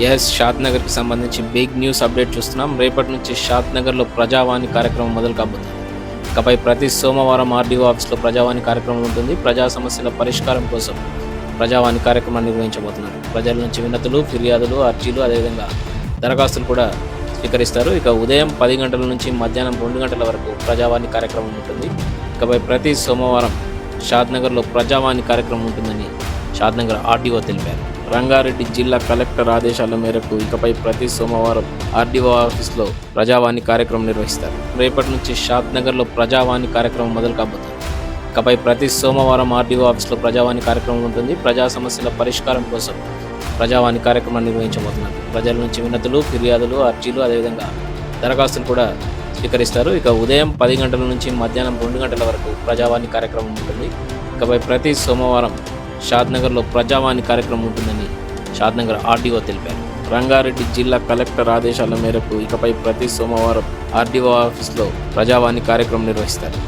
Yes షాద్ నగర్కి సంబంధించి big news update చూస్తున్నాం. రేపటి నుంచి షాద్ నగర్లో ప్రజావాణి కార్యక్రమం మొదలు కాబోతుంది. ఇకపై ప్రతి సోమవారం ఆర్డీఓ ఆఫీస్లో ప్రజావాణి కార్యక్రమం ఉంటుంది. ప్రజా సమస్యల పరిష్కారం కోసం ప్రజావాణి కార్యక్రమాన్ని నిర్వహించబోతున్నారు. ప్రజల నుంచి వినతులు ఫిర్యాదులు అర్జీలు అదేవిధంగా దరఖాస్తులు కూడా స్వీకరిస్తారు. ఇక ఉదయం పది గంటల నుంచి మధ్యాహ్నం రెండు గంటల వరకు ప్రజావాణి కార్యక్రమం ఉంటుంది. ఇకపై ప్రతి సోమవారం షాద్నగర్లో ప్రజావాణి కార్యక్రమం ఉంటుందని షాద్నగర్ ఆర్డీఓ తెలిపారు. రంగారెడ్డి జిల్లా కలెక్టర్ ఆదేశాల మేరకు ఇకపై ప్రతి సోమవారం ఆర్డీఓ ఆఫీస్లో ప్రజావాణి కార్యక్రమం నిర్వహిస్తారు. రేపటి నుంచి షాద్నగర్లో ప్రజావాణి కార్యక్రమం మొదలు కాబోతుంది. ఇకపై ప్రతి సోమవారం ఆర్డీఓ ఆఫీస్లో ప్రజావాణి కార్యక్రమం ఉంటుంది. ప్రజా సమస్యల పరిష్కారం కోసం ప్రజావాణి కార్యక్రమాన్ని నిర్వహించబోతున్నారు. ప్రజల నుంచి వినతులు ఫిర్యాదులు అర్జీలు అదేవిధంగా దరఖాస్తులు కూడా స్వీకరిస్తారు. ఇక ఉదయం పది గంటల నుంచి మధ్యాహ్నం రెండు గంటల వరకు ప్రజావాణి కార్యక్రమం ఉంటుంది. ఇకపై ప్రతి సోమవారం షాద్నగర్లో ప్రజావాణి కార్యక్రమం ఉంటుందని షాద్నగర్ ఆర్డీఓ తెలిపారు. రంగారెడ్డి జిల్లా కలెక్టర్ ఆదేశాల మేరకు ఇకపై ప్రతి సోమవారం ఆర్డీఓ ఆఫీస్లో ప్రజావాణి కార్యక్రమం నిర్వహిస్తారు.